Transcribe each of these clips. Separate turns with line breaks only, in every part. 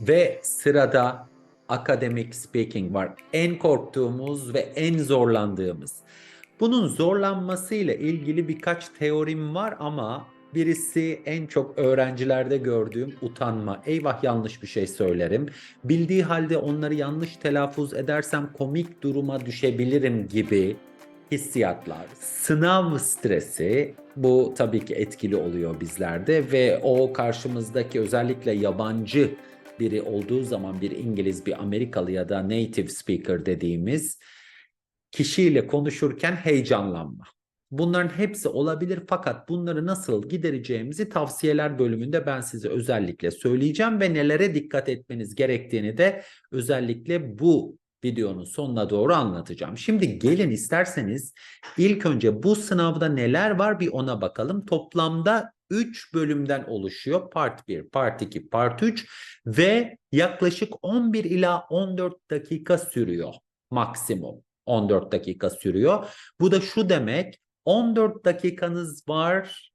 Ve sırada academic speaking var. En korktuğumuz ve en zorlandığımız. Bunun zorlanmasıyla ilgili birkaç teorim var ama birisi en çok öğrencilerde gördüğüm utanma. Eyvah yanlış bir şey söylerim. Bildiği halde onları yanlış telaffuz edersem komik duruma düşebilirim gibi hissiyatlar. Sınav stresi bu tabii ki etkili oluyor bizlerde ve o karşımızdaki özellikle yabancı biri olduğu zaman bir İngiliz, bir Amerikalı ya da native speaker dediğimiz kişiyle konuşurken heyecanlanma. Bunların hepsi olabilir fakat bunları nasıl gidereceğimizi tavsiyeler bölümünde ben size özellikle söyleyeceğim ve nelere dikkat etmeniz gerektiğini de özellikle bu videonun sonuna doğru anlatacağım. Şimdi gelin isterseniz ilk önce bu sınavda neler var bir ona bakalım. Toplamda 3 bölümden oluşuyor. Part 1, Part 2, Part 3 ve yaklaşık 11 ila 14 dakika sürüyor maksimum. 14 dakika sürüyor. Bu da şu demek 14 dakikanız var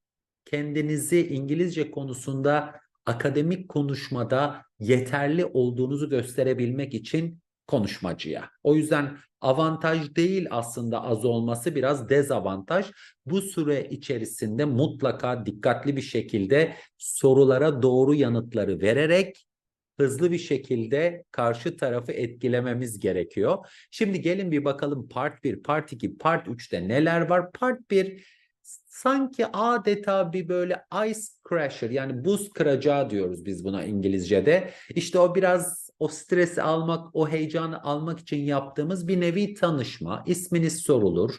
kendinizi İngilizce konusunda akademik konuşmada yeterli olduğunuzu gösterebilmek için konuşmacıya. O yüzden avantaj değil aslında az olması biraz dezavantaj. Bu süre içerisinde mutlaka dikkatli bir şekilde sorulara doğru yanıtları vererek hızlı bir şekilde karşı tarafı etkilememiz gerekiyor. Şimdi gelin bir bakalım part 1, part 2, part 3'te neler var? Part 1 sanki adeta bir böyle ice crusher yani buz kıracağı diyoruz biz buna İngilizce'de. İşte o biraz o stresi almak, o heyecanı almak için yaptığımız bir nevi tanışma. İsminiz sorulur.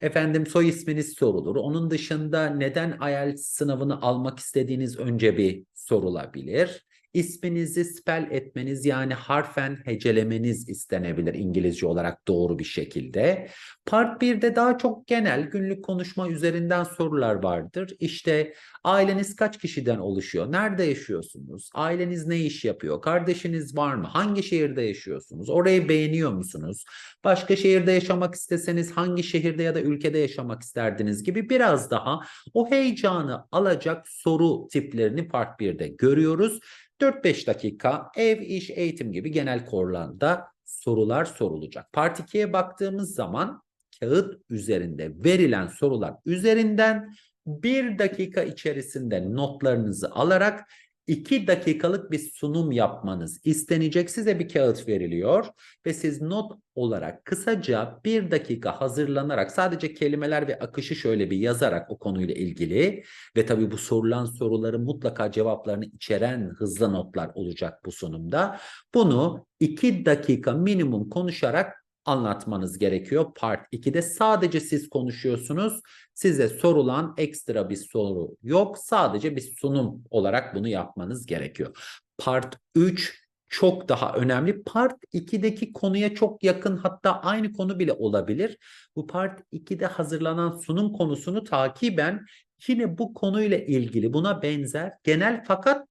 Efendim soy isminiz sorulur. Onun dışında neden IELTS sınavını almak istediğiniz önce bir sorulabilir. İsminizi spell etmeniz yani harfen hecelemeniz istenebilir İngilizce olarak doğru bir şekilde. Part 1'de daha çok genel günlük konuşma üzerinden sorular vardır. İşte aileniz kaç kişiden oluşuyor? Nerede yaşıyorsunuz? Aileniz ne iş yapıyor? Kardeşiniz var mı? Hangi şehirde yaşıyorsunuz? Orayı beğeniyor musunuz? Başka şehirde yaşamak isteseniz hangi şehirde ya da ülkede yaşamak isterdiniz gibi biraz daha o heyecanı alacak soru tiplerini Part 1'de görüyoruz. 4-5 dakika ev, iş, eğitim gibi genel konularda sorular sorulacak. Part 2'ye baktığımız zaman kağıt üzerinde verilen sorular üzerinden bir dakika içerisinde notlarınızı alarak 2 dakikalık bir sunum yapmanız istenecek. Size bir kağıt veriliyor ve siz not olarak kısaca bir dakika hazırlanarak sadece kelimeler ve akışı şöyle bir yazarak o konuyla ilgili ve tabii bu sorulan soruların mutlaka cevaplarını içeren hızlı notlar olacak bu sunumda. Bunu 2 dakika minimum konuşarak anlatmanız gerekiyor. Part 2'de sadece siz konuşuyorsunuz. Size sorulan ekstra bir soru yok. Sadece bir sunum olarak bunu yapmanız gerekiyor. Part 3 çok daha önemli. Part 2'deki konuya çok yakın hatta aynı konu bile olabilir. Bu part 2'de hazırlanan sunum konusunu takiben yine bu konuyla ilgili buna benzer genel fakat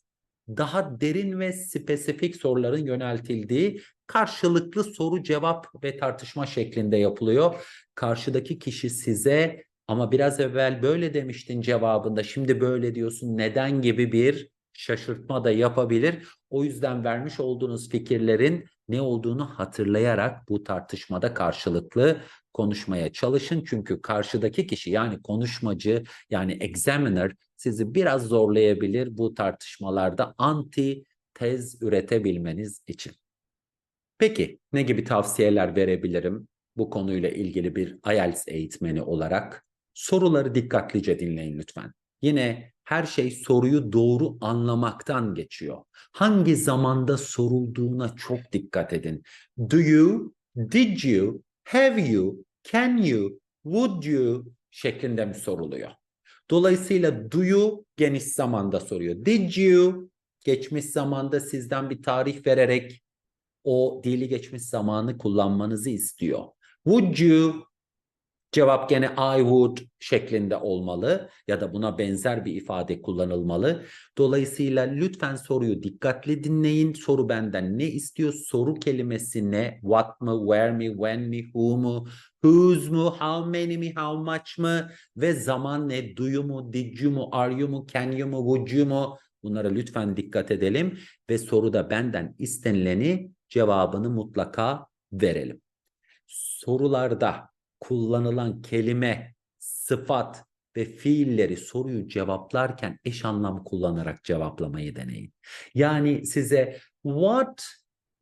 daha derin ve spesifik soruların yöneltildiği karşılıklı soru cevap ve tartışma şeklinde yapılıyor. Karşıdaki kişi size ama biraz evvel böyle demiştin cevabında şimdi böyle diyorsun neden gibi bir şaşırtma da yapabilir. O yüzden vermiş olduğunuz fikirlerin ne olduğunu hatırlayarak bu tartışmada karşılıklı konuşmaya çalışın. Çünkü karşıdaki kişi yani konuşmacı yani examiner sizi biraz zorlayabilir bu tartışmalarda anti tez üretebilmeniz için. Peki ne gibi tavsiyeler verebilirim bu konuyla ilgili bir IELTS eğitmeni olarak? Soruları dikkatlice dinleyin lütfen. Yine her şey soruyu doğru anlamaktan geçiyor. Hangi zamanda sorulduğuna çok dikkat edin. Do you, did you, have you, can you, would you şeklinde mi soruluyor? Dolayısıyla do you geniş zamanda soruyor. Did you geçmiş zamanda sizden bir tarih vererek o dili geçmiş zamanı kullanmanızı istiyor. Would you cevap gene I would şeklinde olmalı ya da buna benzer bir ifade kullanılmalı. Dolayısıyla lütfen soruyu dikkatli dinleyin. Soru benden ne istiyor? Soru kelimesi ne? What mı, where mi, when mi, who mu, whose mu, how many mi, how much mı ve zaman ne? Do you mu, did you mu, are you mu, can you mu, would you mu? Bunlara lütfen dikkat edelim ve soruda benden istenileni cevabını mutlaka verelim. Sorularda kullanılan kelime, sıfat ve fiilleri soruyu cevaplarken eş anlam kullanarak cevaplamayı deneyin. Yani size what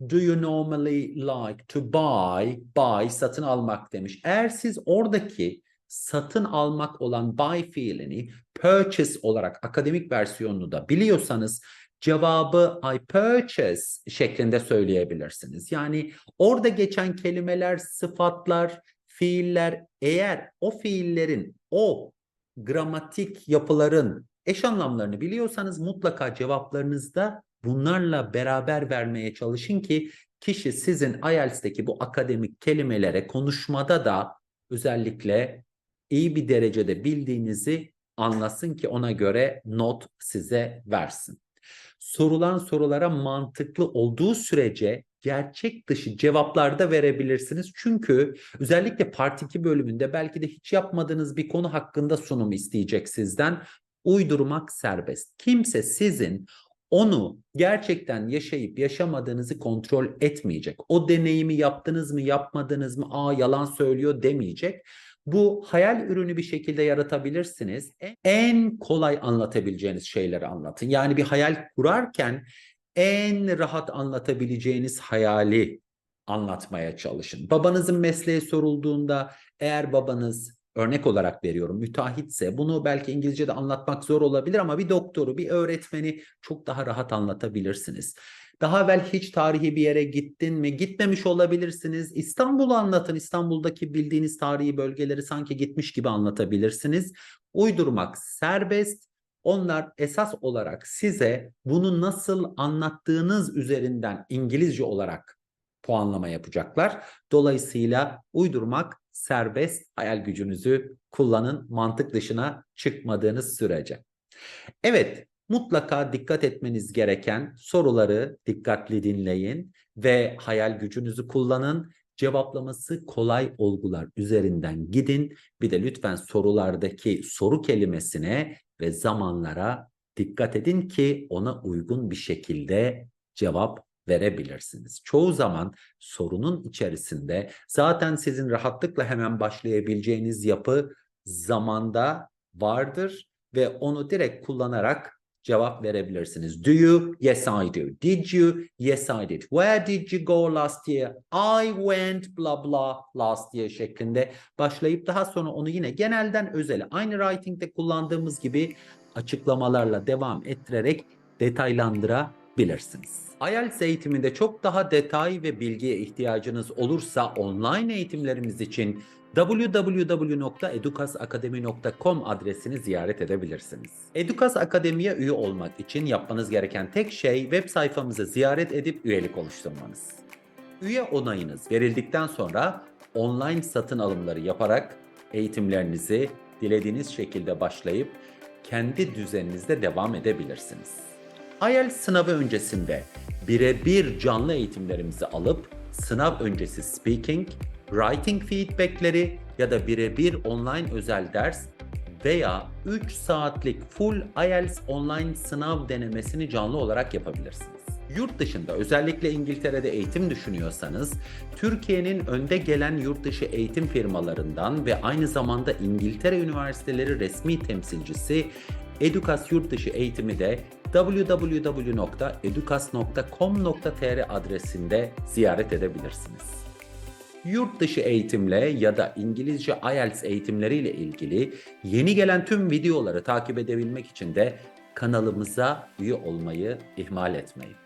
do you normally like to buy? Buy satın almak demiş. Eğer siz oradaki satın almak olan buy fiilini purchase olarak akademik versiyonunu da biliyorsanız cevabı I purchase şeklinde söyleyebilirsiniz. Yani orada geçen kelimeler, sıfatlar, fiiller eğer o fiillerin, o gramatik yapıların eş anlamlarını biliyorsanız mutlaka cevaplarınızda bunlarla beraber vermeye çalışın ki kişi sizin IELTS'teki bu akademik kelimelere konuşmada da özellikle iyi bir derecede bildiğinizi anlasın ki ona göre not size versin. Sorulan sorulara mantıklı olduğu sürece gerçek dışı cevaplar da verebilirsiniz. Çünkü özellikle Part 2 bölümünde belki de hiç yapmadığınız bir konu hakkında sunum isteyecek sizden. Uydurmak serbest. Kimse sizin onu gerçekten yaşayıp yaşamadığınızı kontrol etmeyecek. O deneyimi yaptınız mı yapmadınız mı aa yalan söylüyor demeyecek. Bu hayal ürünü bir şekilde yaratabilirsiniz. En kolay anlatabileceğiniz şeyleri anlatın. Yani bir hayal kurarken en rahat anlatabileceğiniz hayali anlatmaya çalışın. Babanızın mesleği sorulduğunda eğer babanız örnek olarak veriyorum müteahhitse bunu belki İngilizce'de anlatmak zor olabilir ama bir doktoru, bir öğretmeni çok daha rahat anlatabilirsiniz. Daha evvel hiç tarihi bir yere gittin mi? Gitmemiş olabilirsiniz. İstanbul'u anlatın. İstanbul'daki bildiğiniz tarihi bölgeleri sanki gitmiş gibi anlatabilirsiniz. Uydurmak serbest. Onlar esas olarak size bunu nasıl anlattığınız üzerinden İngilizce olarak puanlama yapacaklar. Dolayısıyla uydurmak serbest hayal gücünüzü kullanın mantık dışına çıkmadığınız sürece. Evet, mutlaka dikkat etmeniz gereken soruları dikkatli dinleyin ve hayal gücünüzü kullanın. Cevaplaması kolay olgular üzerinden gidin. Bir de lütfen sorulardaki soru kelimesine ve zamanlara dikkat edin ki ona uygun bir şekilde cevap verebilirsiniz. Çoğu zaman sorunun içerisinde zaten sizin rahatlıkla hemen başlayabileceğiniz yapı zamanda vardır ve onu direkt kullanarak cevap verebilirsiniz. Do you? Yes I do. Did you? Yes I did. Where did you go last year? I went blah blah last year şeklinde başlayıp daha sonra onu yine genelden özele aynı writing'de kullandığımız gibi açıklamalarla devam ettirerek detaylandırabilirsiniz. IELTS eğitiminde çok daha detay ve bilgiye ihtiyacınız olursa online eğitimlerimiz için www.edukasakademi.com adresini ziyaret edebilirsiniz. Edukas Akademi'ye üye olmak için yapmanız gereken tek şey web sayfamızı ziyaret edip üyelik oluşturmanız. Üye onayınız verildikten sonra online satın alımları yaparak eğitimlerinizi dilediğiniz şekilde başlayıp kendi düzeninizde devam edebilirsiniz. IELTS sınavı öncesinde birebir canlı eğitimlerimizi alıp sınav öncesi speaking, writing feedbackleri ya da birebir online özel ders veya 3 saatlik full IELTS online sınav denemesini canlı olarak yapabilirsiniz. Yurt dışında özellikle İngiltere'de eğitim düşünüyorsanız Türkiye'nin önde gelen yurt dışı eğitim firmalarından ve aynı zamanda İngiltere Üniversiteleri resmi temsilcisi Edukas Yurtdışı Eğitimi de www.edukas.com.tr adresinde ziyaret edebilirsiniz. Yurt dışı eğitimle ya da İngilizce IELTS eğitimleriyle ilgili yeni gelen tüm videoları takip edebilmek için de kanalımıza üye olmayı ihmal etmeyin.